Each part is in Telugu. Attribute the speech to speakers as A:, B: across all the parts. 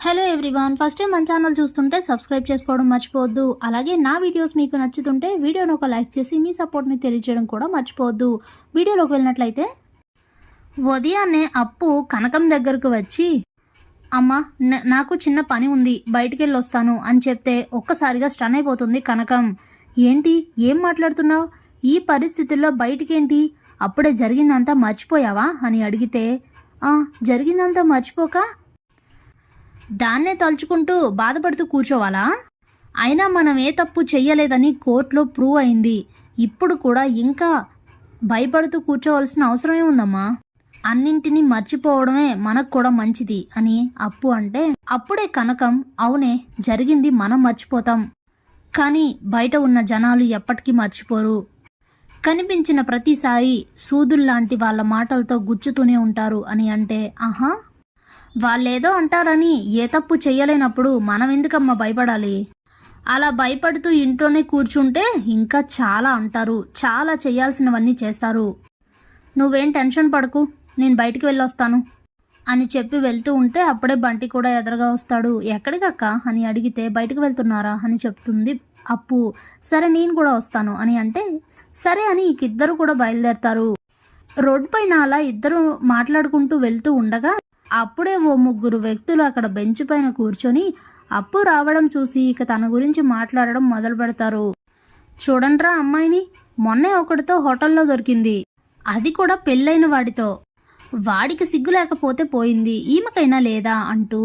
A: హలో ఎవ్రీవాన్ ఫస్ట్ టైం మన ఛానల్ చూస్తుంటే సబ్స్క్రైబ్ చేసుకోవడం మర్చిపోవద్దు. అలాగే నా వీడియోస్ మీకు నచ్చుతుంటే వీడియోను ఒక లైక్ చేసి మీ సపోర్ట్ని తెలియజేయడం కూడా మర్చిపోవద్దు. వీడియోలోకి వెళ్ళినట్లయితే ఉదయాన్నే అప్పు కనకం దగ్గరకు వచ్చి అమ్మ నాకు చిన్న పని ఉంది బయటికి వెళ్ళి వస్తాను అని చెప్తే ఒక్కసారిగా స్టన్ అయిపోతుంది కనకం. ఏంటి? ఏం మాట్లాడుతున్నావు? ఈ పరిస్థితుల్లో బయటికేంటి? అప్పుడే జరిగిందంతా మర్చిపోయావా? అని అడిగితే జరిగిందంతా మర్చిపోక దాన్నే తలుచుకుంటూ బాధపడుతూ కూర్చోవాలా? అయినా మనం ఏ తప్పు చెయ్యలేదని కోర్టులో ప్రూవ్ అయింది. ఇప్పుడు కూడా ఇంకా భయపడుతూ కూర్చోవలసిన అవసరమే ఉందమ్మా. అన్నింటినీ మర్చిపోవడమే మనకు కూడా మంచిది అని అప్పు అంటే అప్పుడే కనకం అవునే జరిగింది మనం మర్చిపోతాం. కానీ బయట ఉన్న జనాలు ఎప్పటికీ మర్చిపోరు. కనిపించిన ప్రతిసారి సూదుల్లాంటి వాళ్ళ మాటలతో గుచ్చుతూనే ఉంటారు అని అంటే ఆహా! వాళ్ళేదో అంటారని ఏ తప్పు చేయలేనప్పుడు మనం ఎందుకమ్మా భయపడాలి? అలా భయపడుతూ ఇంట్లోనే కూర్చుంటే ఇంకా చాలా అంటారు. చాలా చేయాల్సినవన్నీ చేస్తారు. నువ్వేం టెన్షన్ పడకు. నేను బయటికి వెళ్ళొస్తాను. అని చెప్పి వెళ్తూ ఉంటే అప్పుడే బంటి కూడా ఎదురుగా వస్తాడు. ఎక్కడికక్క? అని అడిగితే బయటకు వెళ్తున్నారా? అని చెప్తుంది అప్పు. సరే నేను కూడా వస్తాను అని అంటే సరే అని ఇద్దరు కూడా బయలుదేరతారు. రోడ్ పైన అలా ఇద్దరు మాట్లాడుకుంటూ వెళ్తూ ఉండగా అప్పుడే ఓ ముగ్గురు వ్యక్తులు అక్కడ బెంచ్ పైన కూర్చొని అప్పు రావడం చూసి ఇక తన గురించి మాట్లాడడం మొదలు పెడతారు. చూడండ్రా అమ్మాయిని మొన్నే ఒకటితో హోటల్లో దొరికింది. అది కూడా పెళ్ళైన వాడితో. వాడికి సిగ్గు లేకపోతే పోయింది. ఈమెకైనా లేదా అంటూ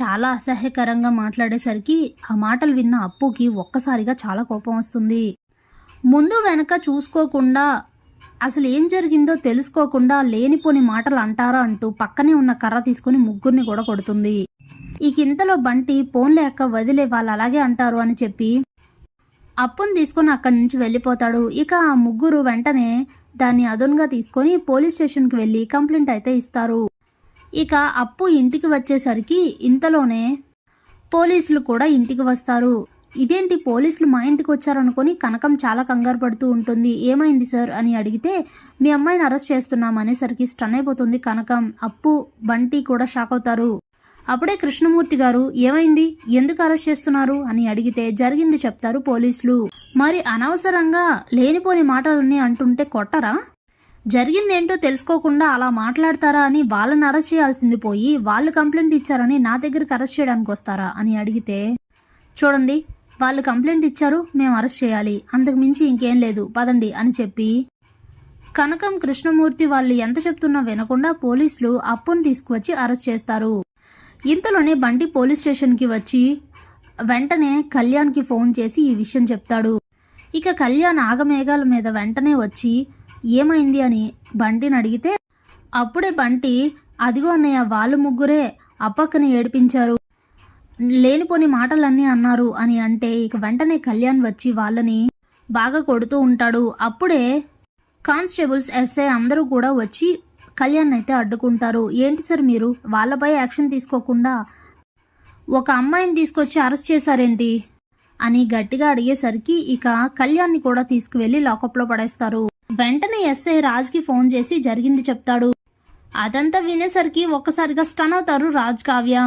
A: చాలా అసహ్యకరంగా మాట్లాడేసరికి ఆ మాటలు విన్న అప్పుకి ఒక్కసారిగా చాలా కోపం వస్తుంది. ముందు వెనక చూసుకోకుండా అసలు ఏం జరిగిందో తెలుసుకోకుండా లేనిపోని మాటలు అంటారా అంటూ పక్కనే ఉన్న కర్ర తీసుకుని ముగ్గురిని కూడా కొడుతుంది. ఇక ఇంతలో బంటి ఫోన్ లేక వదిలే వాళ్ళు అలాగే అంటారు అని చెప్పి అప్పును తీసుకొని అక్కడి నుంచి వెళ్ళిపోతాడు. ఇక ఆ ముగ్గురు వెంటనే దాన్ని అదునుగా తీసుకొని పోలీస్ స్టేషన్కి వెళ్ళి కంప్లైంట్ అయితే ఇస్తారు. ఇక అప్పు ఇంటికి వచ్చేసరికి ఇంతలోనే పోలీసులు కూడా ఇంటికి వస్తారు. ఇదేంటి పోలీసులు మా ఇంటికి వచ్చారనుకొని కనకం చాలా కంగారు పడుతూ ఉంటుంది. ఏమైంది సార్? అని అడిగితే మీ అమ్మాయిని అరెస్ట్ చేస్తున్నాం అనేసరికి స్టన్ అయిపోతుంది కనకం. అప్పు బంటి కూడా షాక్ అవుతారు. అప్పుడే కృష్ణమూర్తి గారు ఏమైంది? ఎందుకు అరెస్ట్ చేస్తున్నారు? అని అడిగితే జరిగింది చెప్తారు పోలీసులు. మరి అనవసరంగా లేనిపోని మాటలన్నీ అంటుంటే కొట్టరా? జరిగిందేంటో తెలుసుకోకుండా అలా మాట్లాడతారా అని వాళ్ళని అరెస్ట్ చేయాల్సింది పోయి వాళ్ళు కంప్లైంట్ ఇచ్చారని నా దగ్గరికి అరెస్ట్ చేయడానికి వస్తారా? అని అడిగితే చూడండి వాళ్ళు కంప్లైంట్ ఇచ్చారు మేము అరెస్ట్ చేయాలి. అంతకు మించి ఇంకేం లేదు పదండి అని చెప్పి కనకం కృష్ణమూర్తి వాళ్ళు ఎంత చెప్తున్నా వినకుండా పోలీసులు అప్పును తీసుకువచ్చి అరెస్ట్ చేస్తారు. ఇంతలోనే బండి పోలీస్ స్టేషన్కి వచ్చి వెంటనే కళ్యాణ్కి ఫోన్ చేసి ఈ విషయం చెప్తాడు. ఇక కళ్యాణ్ ఆగమేఘాల మీద వెంటనే వచ్చి ఏమైంది? అని బంటిని అడిగితే అప్పుడే బంటి అదిగో అన్నయ్య వాళ్ళు ముగ్గురే అప్పక్కని ఏడిపించారు. లేనిపోని మాటలన్నీ అన్నారు అని అంటే ఇక వెంటనే కళ్యాణ్ వచ్చి వాళ్ళని బాగా కొడుతూ ఉంటాడు. అప్పుడే కానిస్టేబుల్స్ ఎస్ఐ అందరూ కూడా వచ్చి కళ్యాణ్ అయితే అడ్డుకుంటారు. ఏంటి సార్ మీరు? వాళ్ళపై యాక్షన్ తీసుకోకుండా ఒక అమ్మాయిని తీసుకొచ్చి అరెస్ట్ చేశారేంటి? అని గట్టిగా అడిగేసరికి ఇక కళ్యాణ్ని కూడా తీసుకువెళ్ళి లాకప్లో పడేస్తారు. వెంటనే ఎస్ఐ రాజ్కి ఫోన్ చేసి జరిగింది చెప్తాడు. అదంతా వినేసరికి ఒక్కసారిగా స్టన్ అవుతారు రాజ్ కావ్య.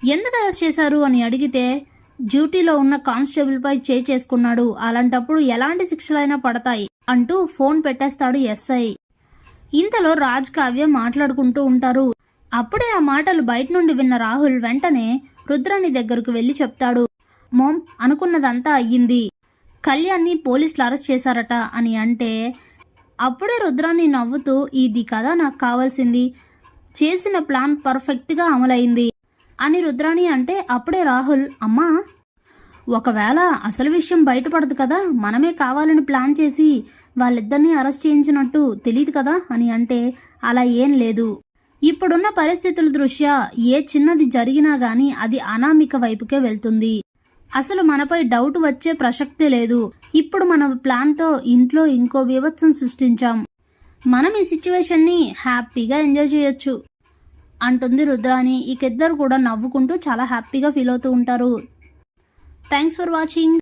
A: ఎందుకు అరెస్ట్ చేశారు అని అడిగితే డ్యూటీలో ఉన్న కానిస్టేబుల్ పై చే చేసుకున్నాడు. అలాంటప్పుడు ఎలాంటి శిక్షలైనా పడతాయి అంటూ ఫోన్ పెట్టేస్తాడు ఎస్ఐ. ఇంతలో రాజ్ కావ్య మాట్లాడుకుంటూ ఉంటారు. అప్పుడే ఆ మాటలు బయట నుండి విన్న రాహుల్ వెంటనే రుద్రాణి దగ్గరకు వెళ్ళి చెప్తాడు. మోమ్ అనుకున్నదంతా అయ్యింది. కళ్యాణ్ని పోలీసులు అరెస్ట్ చేశారట అని అంటే అప్పుడే రుద్రాణి నవ్వుతూ ఇది కదా నాకు కావాల్సింది. చేసిన ప్లాన్ పర్ఫెక్ట్గా అమలైంది. అని రుద్రాణి అంటే అప్పుడే రాహుల్ అమ్మా ఒకవేళ అసలు విషయం బయటపడదు కదా మనమే కావాలని ప్లాన్ చేసి వాళ్ళిద్దరినీ అరెస్ట్ చేయించినట్టు తెలియదు కదా అని అంటే అలా ఏం లేదు. ఇప్పుడున్న పరిస్థితుల దృష్ట్యా ఏ చిన్నది జరిగినా గాని అది అనామిక వైపుకే వెళ్తుంది. అసలు మనపై డౌట్ వచ్చే ప్రసక్తే లేదు. ఇప్పుడు మన ప్లాన్తో ఇంట్లో ఇంకో వివత్సం సృష్టించాం. మనం ఈ సిచ్యువేషన్ని హ్యాపీగా ఎంజాయ్ చేయొచ్చు. అంటుంది రుద్రాని ఇకిద్దరు కూడా నవ్వుకుంటూ చాలా హ్యాపీగా ఫీల్ అవుతూ ఉంటారు. Thanks for watching